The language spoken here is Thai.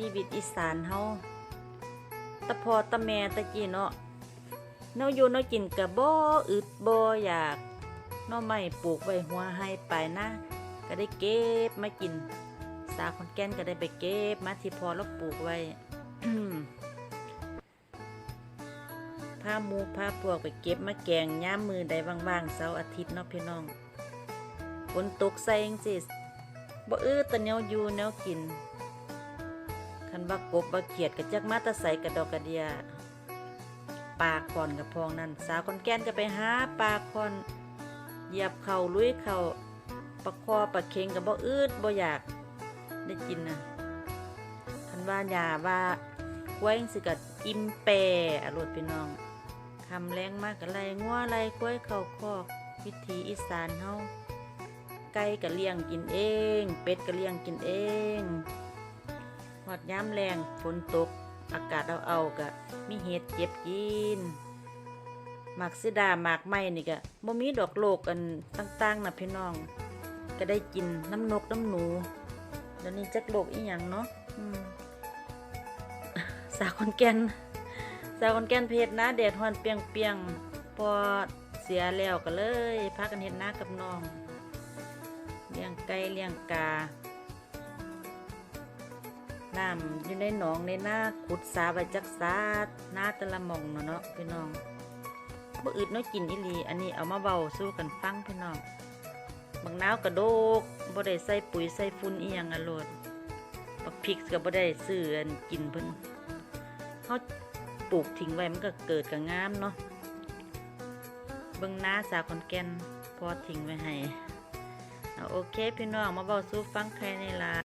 ชีวิตอีสานเฮาตะพอตะแม่ตะกี้เนาะเนาอยู่เนากินกะบ่อึดบ่อยากเนาไม่ปลูกไว้หัวให้ไปนะ ก็ได้เก็บมากิน สาวคนแก่นก็ได้ไปเก็บมาที่พอแล้วปลูกไว้พาหมูพาพวกไปเก็บมาแกงย่ามมือใดว่างๆเสาร์อาทิตย์เนาะพี่น้องฝนตกใส่จังสิบ่อื้อตะแนวอยู่แนวกินันว่ากบว่าเขียดกระจักมาตะใสกระดอกกระเดียปลาคอนกับพองนั่นสาวคนแก่นก็ไปหาปลาคอนเหยียบเข่าลุยเข่าปลาคอปลาเค็งกับบ่อืดบ่อยากได้กินนะคันว่าหยาว่าไว้สิกัดอิ่มแปรอรรถพี่น้องคำแรงมากกับไรงัวไรก้วยเข่าคอกวิถีอีสานเฮาไก่ก็เลี้ยงกินเอง เป็ดก็เลี้ยงกินเอง ย้ำแรงฝนตก อากาศเอาเอาๆกะมีเห็ดเจ็บกินหมากซิดาหมากไม้นี่กะบ่มีดอกโลกอันต่างๆนะพี่น้อง ก็ได้กินน้ำนกน้ำหนูเดี๋ยวนี้จักโลกอีหยังเนาะสาวคนแก่นสาวคนแก่นเพชรนะแดดฮอนเปียงเปียงๆพอเสียแล้วก็เลยพากันเห็ดนากับน้องเลี้ยงไก่เลี้ยงกา น้ำอยู่ในหนองในหน้าขุดสาไว้จักสาหน้าตะละมองเนาะเนาะพี่น้องบ่อึดน้อยกินอีหลี อันนี้เอามาเบาสู้กันฟังพี่น้องบางนาวกระโดกบ่ได้ใส่ปุ๋ยใส่ฝุ่นอีหยังอะโลดบักพริกก็บ่ได้ซื้ออันกินเพิ่นเฮาปลูกทิ้งไว้มันก็เกิดก็งามเนาะเบิ่งหน้าสาวคนแก่นพอทิ้งไว้ให้โอเคพี่น้องมาเบาสู้ฟังใครในล่ะ